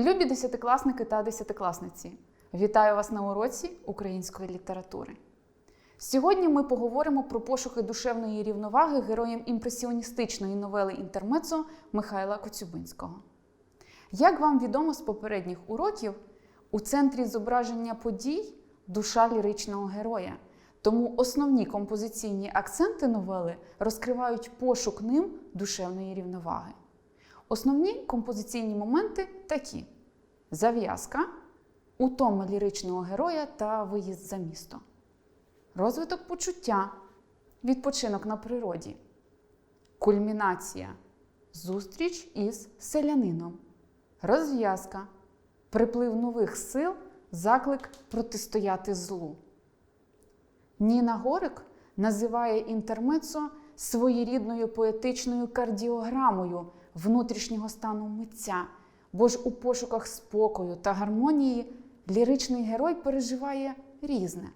Любі десятикласники та десятикласниці, вітаю вас на уроці української літератури. Сьогодні ми поговоримо про пошуки душевної рівноваги героєм імпресіоністичної новели Інтермецо Михайла Коцюбинського. Як вам відомо з попередніх уроків, у центрі зображення подій душа ліричного героя. Тому основні композиційні акценти новели розкривають пошук ним душевної рівноваги. Основні композиційні моменти такі: зав'язка, утома ліричного героя та виїзд за місто, розвиток почуття, відпочинок на природі, кульмінація, зустріч із селянином, розв'язка, приплив нових сил, заклик протистояти злу. Ніна Горик називає інтермецо своєрідною поетичною кардіограмою внутрішнього стану митця, бо ж у пошуках спокою та гармонії ліричний герой переживає різне.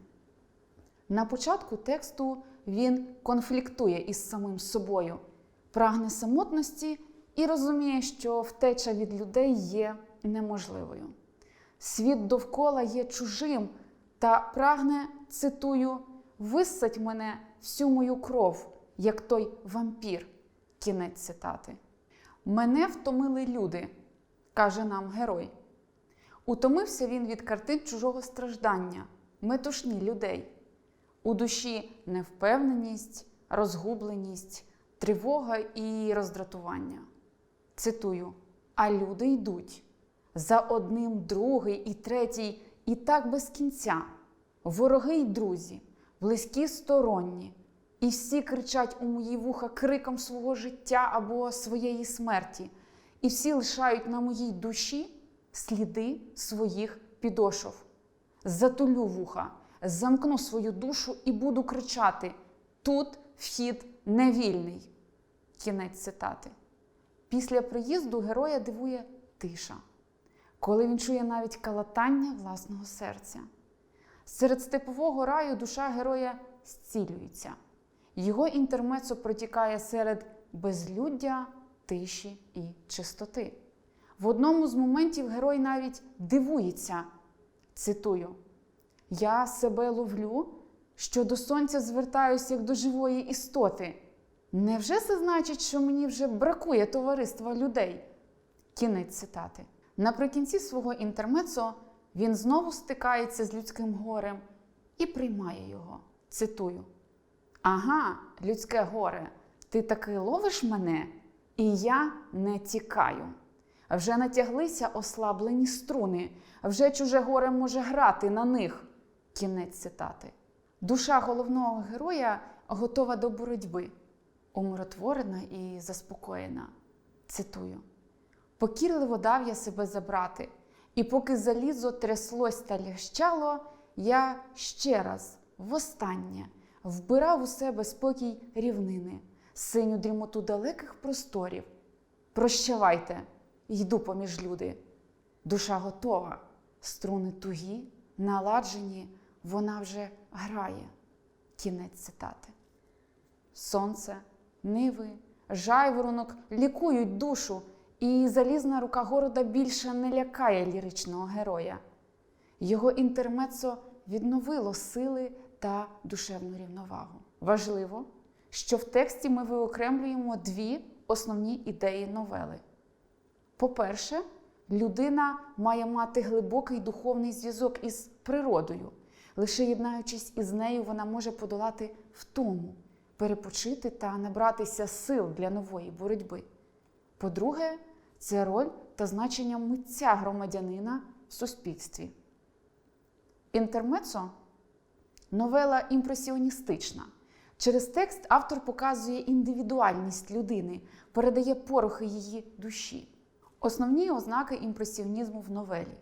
На початку тексту він конфліктує із самим собою, прагне самотності і розуміє, що втеча від людей є неможливою. Світ довкола є чужим та прагне, цитую, виссать мене всю мою кров, як той вампір. Кінець цитати. Мене втомили люди, каже нам герой. Утомився він від картин чужого страждання, метушні людей. У душі невпевненість, розгубленість, тривога і роздратування. Цитую: А люди йдуть за одним, другий і третій, і так без кінця. Вороги й друзі, близькі сторонні, і всі кричать у мої вуха криком свого життя або своєї смерті, і всі лишають на моїй душі сліди своїх підошов. Затулю вуха, замкну свою душу і буду кричати: тут вхід невільний. Кінець цитати. Після приїзду героя дивує тиша, коли він чує навіть калатання власного серця. Серед степового раю душа героя зцілюється. Його інтермецо протікає серед безлюддя, тиші і чистоти. В одному з моментів герой навіть дивується, цитую: Я себе ловлю, що до сонця звертаюся як до живої істоти. Невже це значить, що мені вже бракує товариства людей? Кінець цитати. Наприкінці свого інтермецо він знову стикається з людським горем і приймає його. Цитую: Ага, людське горе, ти таки ловиш мене, і я не тікаю. Вже натяглися ослаблені струни, вже чуже горе може грати на них. Кінець цитати. Душа головного героя готова до боротьби, умиротворена і заспокоєна. Цитую: Покірливо дав я себе забрати, і поки залізо тряслось та лящало, я ще раз, востаннє, вбирав у себе спокій рівнини, синю дрімоту далеких просторів. Прощавайте, йду поміж люди. Душа готова, струни тугі, наладжені, вона вже грає. Кінець цитати. Сонце, ниви, жайворонок лікують душу, і залізна рука города більше не лякає ліричного героя. Його інтермецо відновило сили та душевну рівновагу. Важливо, що в тексті ми виокремлюємо дві основні ідеї новели. По-перше, людина має мати глибокий духовний зв'язок із природою. Лише єднаючись із нею, вона може подолати втому, перепочити та набратися сил для нової боротьби. По-друге, це роль та значення митця громадянина в суспільстві. Інтермецо новела імпресіоністична. Через текст автор показує індивідуальність людини, передає порохи її душі. Основні ознаки імпресіонізму в новелі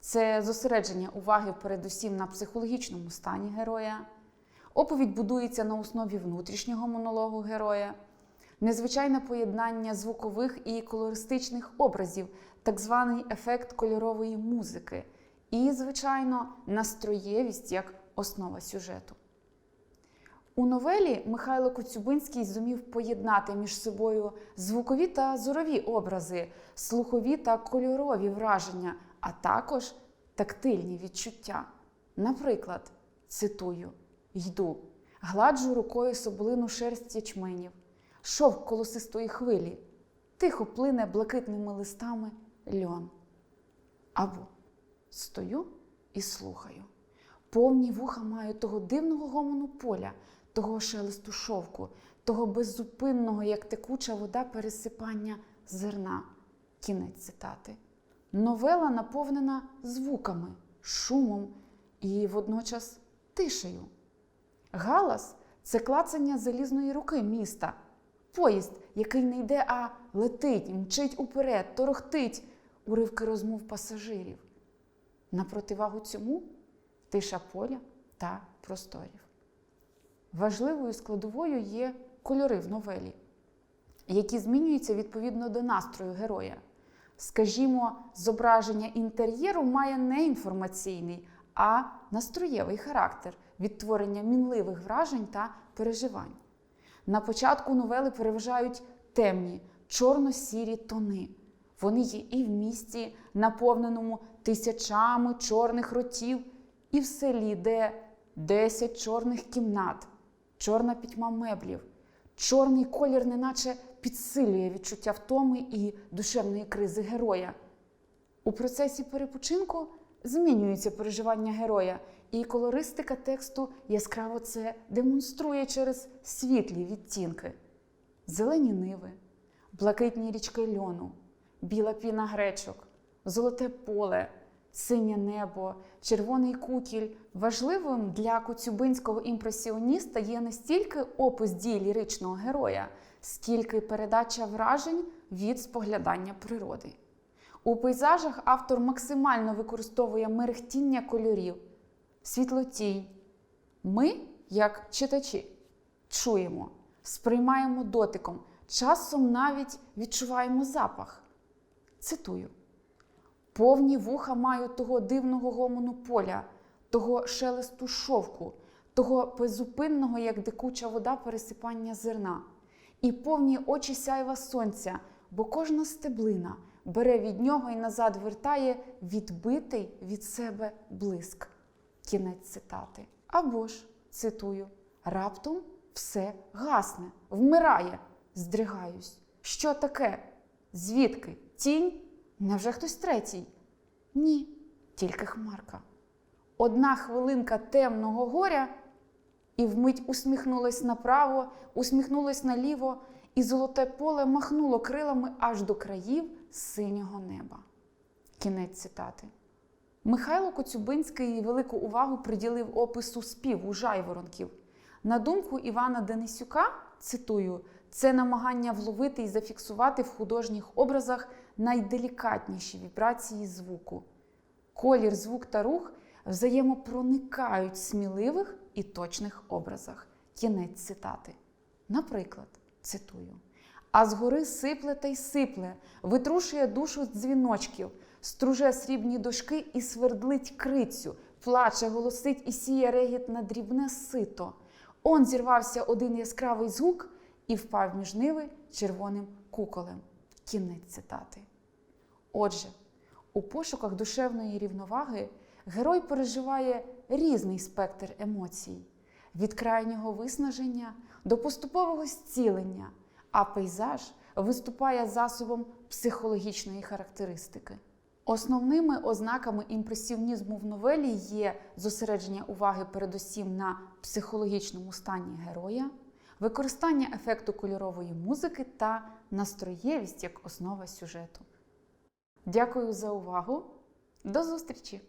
це зосередження уваги передусім на психологічному стані героя. Оповідь будується на основі внутрішнього монологу героя, незвичайне поєднання звукових і колористичних образів, так званий ефект кольорової музики, і, звичайно, настроєвість як основа сюжету. У новелі Михайло Коцюбинський зумів поєднати між собою звукові та зорові образи, слухові та кольорові враження, а також тактильні відчуття. Наприклад, цитую: йду, гладжу рукою соболину шерсть ячменів, шовк колосистої хвилі, тихо плине блакитними листами льон. Або стою і слухаю. Повні вуха маю того дивного гомону поля, того шелесту шовку, того беззупинного, як текуча вода пересипання зерна. Кінець цитати. Новела наповнена звуками, шумом і водночас тишею. Галас це клацання залізної руки міста, поїзд, який не йде, а летить, мчить уперед, торохтить уривки розмов пасажирів. На противагу цьому тиша поля та просторів. Важливою складовою є кольори в новелі, які змінюються відповідно до настрою героя. Скажімо, зображення інтер'єру має не інформаційний, а настроєвий характер відтворення мінливих вражень та переживань. На початку новели переважають темні, чорно-сірі тони. Вони є і в місті, наповненому тисячами чорних ротів, і в селі, де 10 чорних кімнат, чорна пітьма меблів, чорний колір, неначе підсилює відчуття втоми і душевної кризи героя. У процесі перепочинку змінюються переживання героя, і колористика тексту яскраво це демонструє через світлі відтінки, зелені ниви, блакитні річки льону, біла піна гречок, золоте поле, синє небо, червоний кукіль. Важливим для коцюбинського імпресіоніста є не стільки опис дій ліричного героя, скільки передача вражень від споглядання природи. У пейзажах автор максимально використовує мерехтіння кольорів, світлотінь. Ми, як читачі, чуємо, сприймаємо дотиком, часом навіть відчуваємо запах. Цитую: повні вуха маю того дивного гомону поля, того шелесту шовку, того беззупинного, як дикуча вода, пересипання зерна, і повні очі сяйва сонця, бо кожна стеблина бере від нього і назад вертає відбитий від себе блиск. Кінець цитати. Або ж, цитую, раптом все гасне, вмирає, здригаюсь. Що таке? Звідки? Тінь? Невже хтось третій? Ні, тільки хмарка. Одна хвилинка темного горя, і вмить усміхнулась направо, усміхнулась наліво, і золоте поле махнуло крилами аж до країв синього неба. Кінець цитати. Михайло Коцюбинський велику увагу приділив опису співу жайворонків. На думку Івана Денисюка, цитую, це намагання вловити і зафіксувати в художніх образах найделікатніші вібрації звуку. Колір, звук та рух взаємопроникають в сміливих і точних образах. Кінець цитати. Наприклад, цитую. А згори сипле та й сипле, витрушує душу з дзвіночків, струже срібні дошки і свердлить крицю, плаче, голосить і сіє регіт на дрібне сито. Он зірвався один яскравий звук і впав між ниви червоним куколем. Кінець цитати. Отже, у пошуках душевної рівноваги герой переживає різний спектр емоцій від крайнього виснаження до поступового зцілення, а пейзаж виступає засобом психологічної характеристики. Основними ознаками імпресіонізму в новелі є зосередження уваги передусім на психологічному стані героя, використання ефекту кольорової музики та настроєвість як основа сюжету. Дякую за увагу. До зустрічі!